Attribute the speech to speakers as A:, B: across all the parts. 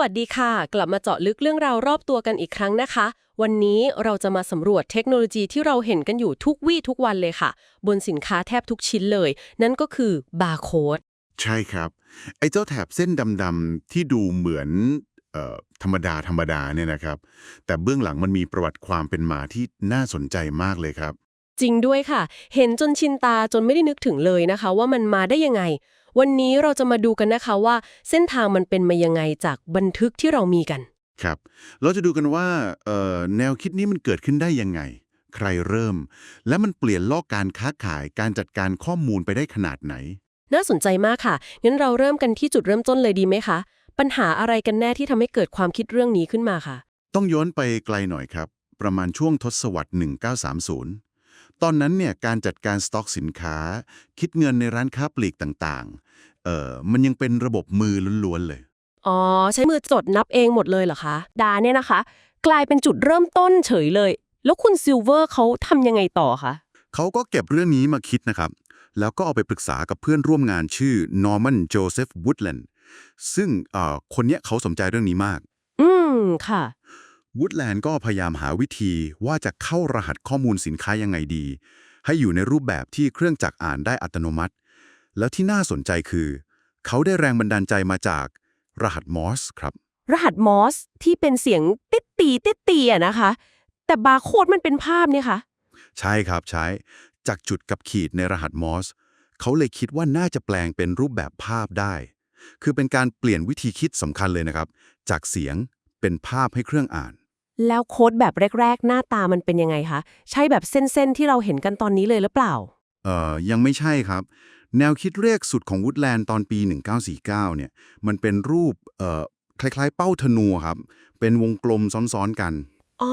A: วัสดีค่ะ กลับมาเจาะลึกเรื่องราวรอบตัวกันอีกครั้งนะคะ วันนี้เราจะมาสำรวจเทคโนโลยีที่เราเห็นกันอยู่ทุกวี่ทุกวันเลยค่ะ บนสินค้าแทบทุกชิ้นเลย นั่นก็คือบาร์โค้ด
B: ใช่ครับ ไอ้เจ้าแถบเส้นดำๆที่ดูเหมือนเอ่อธรรมดาธรรมดาเนี่ยนะครับ แต่เบื้องหลังมันมีประวัติความเป็นมาที่น่าสนใจมากเลยครับ
A: จริงด้วยค่ะ เห็นจนชินตาจนไม่ได้นึกถึงเลยนะคะ ว่ามันมาได้ยังไง วันนี้เราจะมาดูกันนะคะว่าเส้นทางมันเป็นมายังไงจากบันทึกที่เรามีกัน
B: ครับ เราจะดูกันว่าเอ่อแนวคิดนี้มันเกิดขึ้นได้ยังไง ใครเริ่ม และมันเปลี่ยนโลกการค้าขายการจัดการข้อมูลไปได้ขนาดไหน
A: น่าสนใจมากค่ะงั้นเราเริ่มกันที่จุดเริ่มต้นเลยดีไหมคะปัญหาอะไรกันแน่ที่ทำให้เกิดความคิดเรื่องนี้ขึ้นมาค่ะ
B: ต้องย้อนไปไกลหน่อยครับ ประมาณช่วงทศวรรษ 1930 ตอนนั้นเนี่ยการจัดการสต็อกสินค้า คิดเงินในร้านค้าปลีกต่างๆเอ่อมันยังเป็นระบบมือล้วนๆเลย
A: อ๋อ ใช้มือจดนับเองหมดเลยเหรอคะ ดาเนี่ยนะคะ กลายเป็นจุดเริ่มต้นเฉยเลย แล้วคุณซิลเวอร์เขาทำยังไงต่อคะ
B: เขาก็เก็บเรื่องนี้มาคิดนะครับ แล้วก็เอาไปปรึกษากับเพื่อนร่วมงานชื่อนอร์มันโจเซฟวูดแลนด์ซึ่งเอ่อคนเนี้ยเขาสนใจเรื่องนี้มาก
A: อืมค่ะ
B: วูดแลนด์ก็พยายามหาวิธีว่าจะเข้ารหัสข้อมูลสินค้ายังไงดี ให้อยู่ในรูปแบบที่เครื่องจักรอ่านได้อัตโนมัติ แล้วที่น่าสนใจคือ เขาได้แรงบันดาลใจมาจากรหัสมอสครับ
A: รหัสมอสที่เป็นเสียงติดตีติดตีอะนะคะ แต่บาร์โค้ดมันเป็นภาพเนี่ยค่ะ
B: ใช่ครับใช้จากจุดกับขีดในรหัสมอสเขาเลยคิดว่าน่าจะแปลงเป็นรูปแบบภาพได้ คือเป็นการเปลี่ยนวิธีคิดสำคัญเลยนะครับ จากเสียงเป็นภาพให้เครื่องอ่าน
A: แล้วโค้ดแบบแรก ๆ หน้าตามันเป็นยังไงคะ ใช่แบบเส้น ๆ ที่เราเห็นกันตอนนี้เลยหรือเปล่า
B: เอ่อ ยังไม่ใช่ครับ แนวคิดแรกสุดของวูดแลนด์ตอนปี 1949 เนี่ย มันเป็นรูป เอ่อ คล้ายๆ เป้าธนูครับ เป็นวงกลมซ้อนๆกัน
A: อ๋อ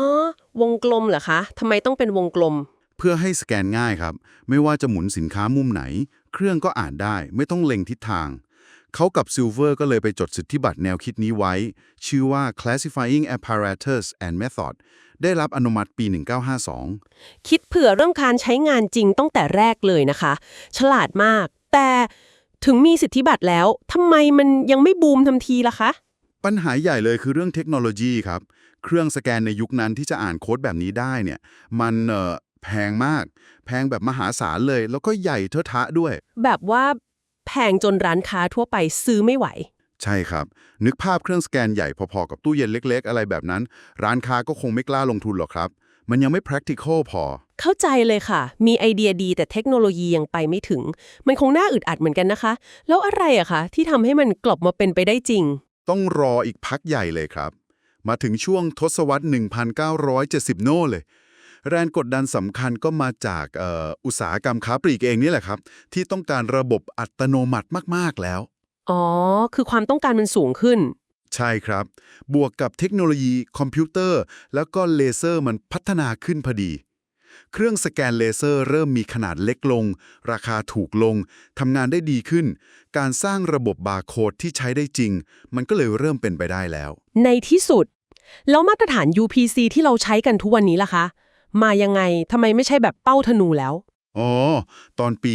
A: วงกลมเหรอคะทำไมต้องเป็นวงกลม
B: เพื่อให้สแกนง่ายครับ ไม่ว่าจะหมุนสินค้ามุมไหน เครื่องก็อ่านได้ ไม่ต้องเล็งทิศทาง เขากับซิลเวอร์ก็เลยไปจดสิทธิบัตรแนวคิดนี้ไว้ ชื่อว่า Classifying Apparatus and Method ได้รับอนุมัติปี 1952
A: คิดเผื่อเรื่องการใช้งานจริงตั้งแต่แรกเลยนะคะ ฉลาดมาก แต่ถึงมีสิทธิบัตรแล้วทำไมมันยังไม่บูมทันทีล่ะคะ
B: ปัญหาใหญ่เลยคือเรื่องเทคโนโลยีครับ เครื่องสแกนในยุคนั้นที่จะอ่านโค้ดแบบนี้ได้เนี่ย มันเอ่อแพงมาก แพงแบบมหาศาลเลย แล้วก็ใหญ่เทอะทะด้วย
A: แบบว่า แพงจนร้านค้าทั่วไปซื้อไม่ไหว
B: ใช่ครับ นึกภาพเครื่องสแกนใหญ่พอๆกับตู้เย็นเล็ก ๆ อะไรแบบนั้น ร้านค้าก็คงไม่กล้าลงทุนหรอกครับ มันยังไม่ practical พอ
A: เข้าใจเลยค่ะ มีไอเดียดีแต่เทคโนโลยียังไปไม่ถึง มันคงน่าอึดอัดเหมือนกันนะคะ แล้วอะไรอะคะที่ทำให้มันกลับมาเป็นไปได้จริง
B: ต้องรออีกพักใหญ่เลยครับ มาถึงช่วงทศวรรษ 1970 โน่เลย แรงกดดันสำคัญก็มาจากเอ่ออุตสาหกรรมค้าปลีกเองนี่แหละครับ ที่ต้องการระบบอัตโนมัติมาก ๆ แล้ว
A: อ๋อ คือความต้องการมันสูงขึ้น
B: ใช่ครับ บวกกับเทคโนโลยีคอมพิวเตอร์ แล้วก็เลเซอร์มันพัฒนาขึ้นพอดี เครื่องสแกนเลเซอร์เริ่มมีขนาดเล็กลง ราคาถูกลงทำงานได้ดีขึ้น การสร้างระบบบาร์โค้ดที่ใช้ได้จริง มันก็เลยเริ่มเป็นไปได้แล้ว
A: ในที่สุดแล้วมาตรฐาน UPC ที่เราใช้กันทุกวันนี้ล่ะคะ มายังไงทำไมไม่ใช่แบบเป้าธนูแล้ว
B: อ๋อ ตอนปี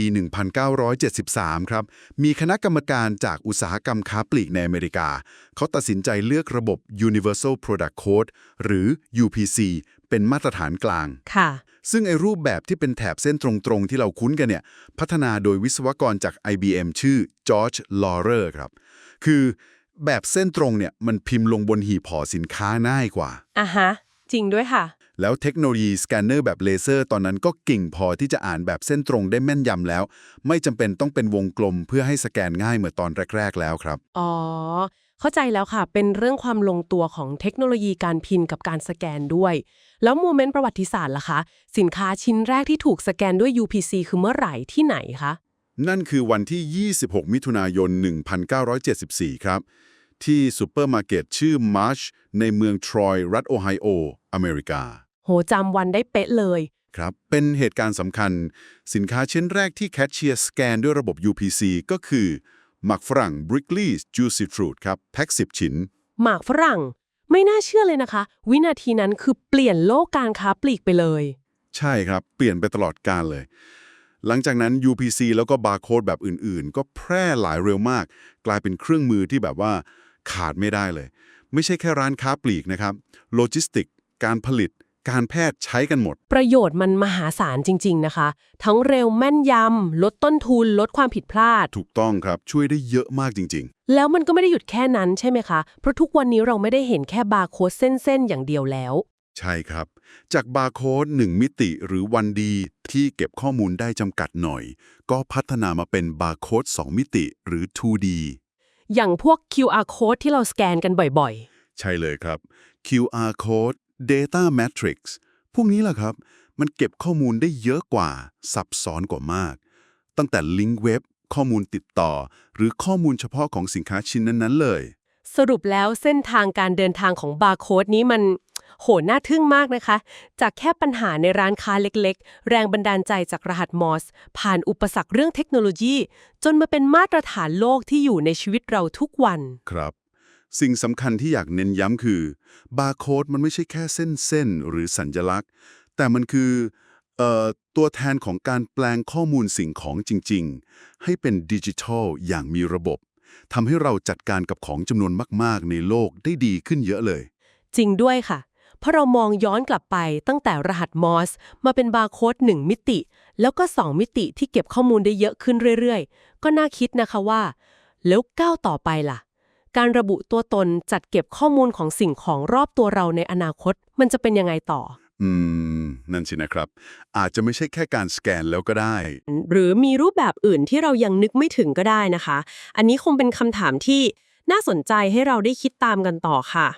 B: 1973 ครับ มีคณะกรรมการจากอุตสาหกรรมค้าปลีกในอเมริกา เขาตัดสินใจเลือกระบบ Universal Product Code หรือ UPC เป็นมาตรฐานกลาง
A: ค่ะ
B: ซึ่งไอรูปแบบที่เป็นแถบเส้นตรงๆ ที่เราคุ้นกันเนี่ย พัฒนาโดยวิศวกรจาก IBM ชื่อจอร์จลอเรอร์ครับ คือแบบเส้นตรงเนี่ยมันพิมพ์ลงบนหีบห่อสินค้าง่ายกว่า
A: อะฮะ จริงด้วยค่ะ
B: แล้วเทคโนโลยีสแกนเนอร์แบบเลเซอร์ตอนนั้นก็เก่งพอที่จะอ่านแบบเส้นตรงได้แม่นยำแล้ว ไม่จำเป็นต้องเป็นวงกลมเพื่อให้สแกนง่ายเหมือนตอนแรก ๆ แล้วครับ
A: อ๋อ เข้าใจแล้วค่ะ เป็นเรื่องความลงตัวของเทคโนโลยีการพิมพ์กับการสแกนด้วย แล้วโมเมนต์ประวัติศาสตร์ล่ะคะ สินค้าชิ้นแรกที่ถูกสแกนด้วย UPC คือเมื่อไหร่ที่ไหนคะ
B: นั่นคือวันที่ 26 มิถุนายน 1974 ครับ ที่ซูเปอร์มาร์เก็ตชื่อ March ในเมืองทรอยรัฐโอไฮโอ อเมริกา
A: โหจำวันได้เป๊ะเลย
B: ครับ เป็นเหตุการณ์สำคัญ สินค้าชิ้นแรกที่แคชเชียร์สแกนด้วยระบบ UPC ก็คือ หมักฝรั่ง Brickley's Juicy Fruit ครับแพ็ค10 ชิ้น
A: หมากฝรั่ง ไม่น่าเชื่อเลยนะคะ วินาทีนั้นคือเปลี่ยนโลกการค้าปลีกไปเลย
B: ใช่ครับ เปลี่ยนไปตลอดกาลเลย หลังจากนั้น UPC แล้วก็บาร์โค้ดแบบอื่นๆ ก็แพร่หลายเร็วมาก กลายเป็นเครื่องมือที่แบบว่าขาดไม่ได้เลย ไม่ใช่แค่ร้านค้าปลีกนะครับ โลจิสติก การผลิต การแพทย์ใช้กันหมด
A: ประโยชน์มันมหาศาลจริง ๆ นะคะ ทั้งเร็วแม่นยำ ลดต้นทุน ลดความผิดพลาด
B: ถูกต้องครับช่วยได้เยอะมากจริง
A: แล้วมันก็ไม่ได้หยุดแค่นั้นใช่ไหมคะ เพราะทุกวันนี้เราไม่ได้เห็นแค่บาร์โค้ดเส้น ๆ อย่างเดียวแล้ว
B: ๆใช่ครับ จากบาร์โค้ด1มิติหรือวันดีที่เก็บข้อมูลได้จำกัดหน่อย ก็พัฒนามาเป็นบาร์โค้ด2มิติหรือ 2D
A: อย่างพวก QR code ที่เราสแกนกันบ่อย
B: ใช่เลยครับ QR code data matrix พวกนี้แหละครับ มันเก็บข้อมูลได้เยอะกว่า ซับซ้อนกว่ามาก ตั้งแต่ลิงก์เว็บ ข้อมูลติดต่อ หรือข้อมูลเฉพาะของสินค้าชิ้นนั้น ๆ เลย
A: ๆสรุปแล้วเส้นทางการเดินทางของบาร์โค้ดนี้มันโหน่าทึ่งมากนะคะ จากแค่ปัญหาในร้านค้าเล็กๆ แรงบันดาลใจจากรหัสมอส ผ่านอุปสรรคเรื่องเทคโนโลยี จนมาเป็นมาตรฐานโลกที่อยู่ในชีวิตเราทุกวัน
B: ครับ สิ่งสำคัญที่อยากเน้นย้ำคือบาร์โค้ดมันไม่ใช่แค่เส้นๆหรือสัญลักษณ์ แต่มันคือออตัวแทนของการแปลงข้อมูลสิ่งของจริง ๆ ให้เป็นดิจิทัลอย่างมีระบบทำให้เราจัดการกับของจำนวนมาก ๆ ในโลกได้ดีขึ้นเยอะเลย
A: จริงด้วยค่ะ เพราะเรามองย้อนกลับไปตั้งแต่รหัสมอสมาเป็นบาร์โค้ด1มิติ แล้วก็ 2 มิติที่เก็บข้อมูลได้เยอะขึ้นเรื่อย ๆ ก็น่าคิดนะคะว่า แล้วก้าวต่อไปล่ะ การระบุตัวตนจัดเก็บข้อมูลของสิ่งของรอบตัวเราในอนาคต มันจะเป็นยังไงต่อ
B: อืม นั่นสินะครับ อาจจะไม่ใช่แค่การสแกนแล้วก็ได้
A: หรือมีรูปแบบอื่นที่เรายังนึกไม่ถึงก็ได้นะคะ อันนี้คงเป็นคำถามที่น่าสนใจให้เราได้คิดตามกันต่อค่ะ